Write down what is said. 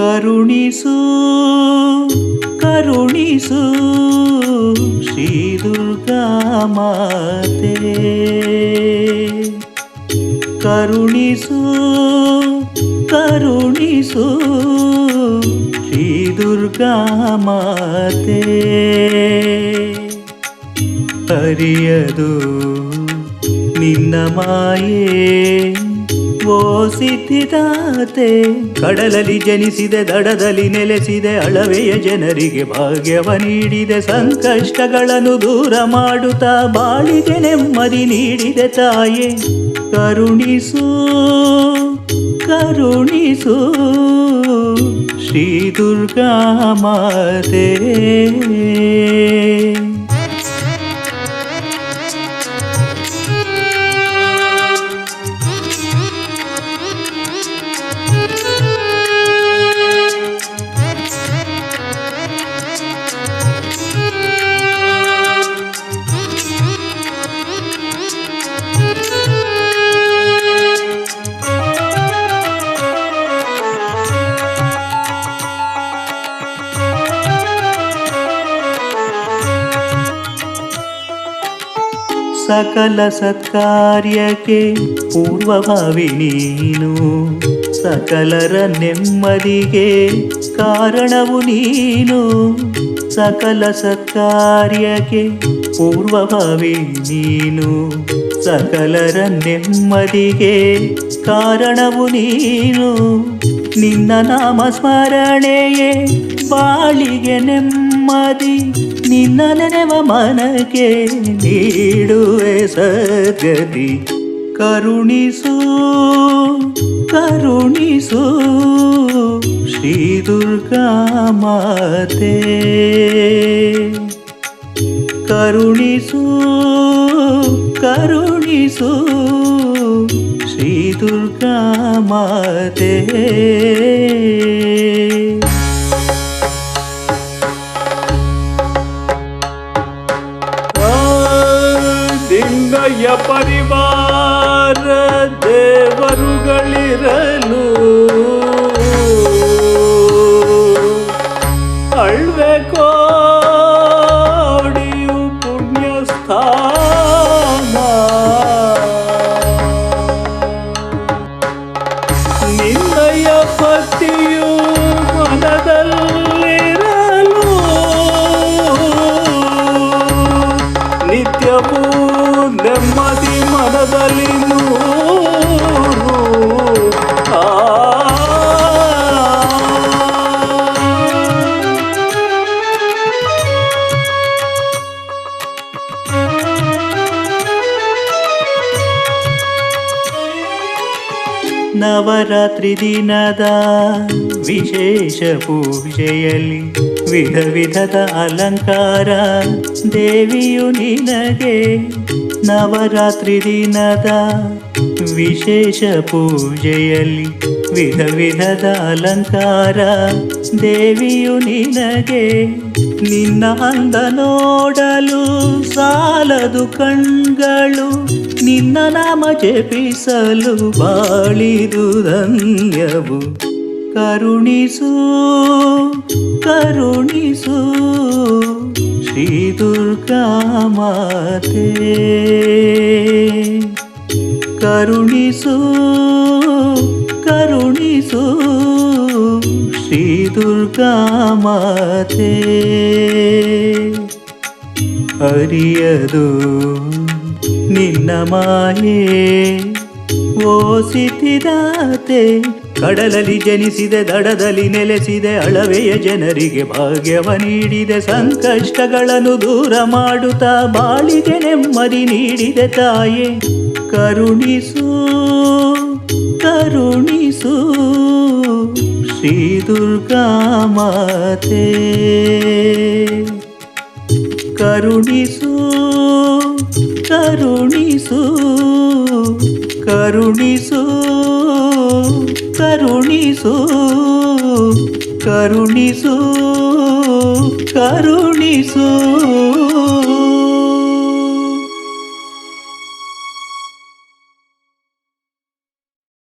ಕರುಣಿಸು ಕರುಣಿಸು ಶ್ರೀ ದುರ್ಗಾ ಮಾತೆ. ಕರುಣಿಸು ಕರುಣಿಸು ಶ್ರೀ ದುರ್ಗಾ ಮಾತೆ. ಅರಿಯದು ನಿನ್ನ ಮಾಯೆ. ಓ ಸಿದ್ಧಿದಾತೆ, ಕಡಲಲ್ಲಿ ಜನಿಸಿದೆ, ದಡದಲ್ಲಿ ನೆಲೆಸಿದೆ, ಅಳವೆಯ ಜನರಿಗೆ ಭಾಗ್ಯವ ನೀಡಿದೆ, ಸಂಕಷ್ಟಗಳನ್ನು ದೂರ ಮಾಡುತ್ತಾ, ಬಾಳಿಗೆ ನೆಮ್ಮದಿ ನೀಡಿದೆ ತಾಯೇ. ಕರುಣಿಸು ಕರುಣಿಸು ಶ್ರೀ ದುರ್ಗಾ ಮಾತೆ. ಸಕಲ ಸತ್ಕಾರ್ಯಕ್ಕೆ ಪೂರ್ವಭಾವಿ ನೀನು. ಸಕಲರ ನೆಮ್ಮದಿಗೆ ಕಾರಣವು ನೀನು. ಸಕಲ ಸತ್ಕಾರ್ಯಕ್ಕೆ ಪೂರ್ವಭಾವಿ ನೀನು. ಸಕಲರ ನೆಮ್ಮದಿಗೆ ಕಾರಣವು ನೀನು. ನಿನ್ನ ನಾಮ ಸ್ಮರಣೆಯೇ ಬಾಳಿಗೆ ನೆಮ್ಮದಿ ನಿನ್ನ ನೆನೆವ ಮನಕ್ಕೆ ನೀಡುವೆ ಸದ್ಗತಿ. ಕರುಣಿಸು ಕರುಣಿಸು ಶ್ರೀ ದುರ್ಗಾ ಮಾತೆ. ಕರುಣಿಸು ಕರುಣಿಸು ಶ್ರೀ ದುರ್ಗಾ ಮಾತೆ. ದಿಂಗಯ್ಯ ಪರಿವಾರ ದೇವರುಗಳಿರಲು. ಅಳ್ವೆ ಕೋಡಿಯು ಪುಣ್ಯ ಸ್ಥಾನ ನಿನ್ನಯ ಪತಿಯು ಮನದಲ್ಲಿರಲು ನೆಮ್ಮದಿ ಮನದಲ್ಲಿ ನೂರು ನವರಾತ್ರಿ ದಿನದ ವಿಶೇಷ ಪೂಜೆಯಲ್ಲಿ ವಿಧ ವಿಧದ ಅಲಂಕಾರ. ದೇವಿಯು ನಿನಗೆ ನವರಾತ್ರಿ ದಿನದ ವಿಶೇಷ ಪೂಜೆಯಲ್ಲಿ ವಿಧ ವಿಧದ ಅಲಂಕಾರ, ದೇವಿಯು ನಿನಗೆ ನಿನ್ನ ಅಂದ ನೋಡಲು ಸಾಲದು ಕಣ್ಗಳು, ನಿನ್ನ ನಾಮ ಜಪಿಸಲು ಬಾಳಿದು ಧನ್ಯವು. ಕರುಣಿಸು ಕರುಣಿಸು ಶ್ರೀ ದುರ್ಗಾ ಮಾತೆ. ಕರುಣಿಸು ಕರುಣಿಸು ಶ್ರೀ ದುರ್ಗಾ ಮಾತೆ. ಅರಿಯದು ನಿನ್ನ ಮಾಯೆ. ಓ ಸಿದ್ಧಿದಾತೆ ಕಡಲಲ್ಲಿ ಜನಿಸಿದೆ, ದಡದಲ್ಲಿ ನೆಲೆಸಿದೆ, ಅಳವೆಯ ಜನರಿಗೆ ಭಾಗ್ಯವ ನೀಡಿದೆ, ಸಂಕಷ್ಟಗಳನ್ನು ದೂರ ಮಾಡುತ್ತಾ, ಬಾಳಿಗೆ ನೆಮ್ಮದಿ ನೀಡಿದೆ ತಾಯೇ, ಕರುಣಿಸು ಕರುಣಿಸು ಶ್ರೀ ದುರ್ಗಾ ಮಾತೆ ಕರುಣಿಸು ಕರುಣಿಸು ಕರುಣಿಸು ಕರುಣಿಸು ಕರುಣಿಸು ಕರುಣಿಸು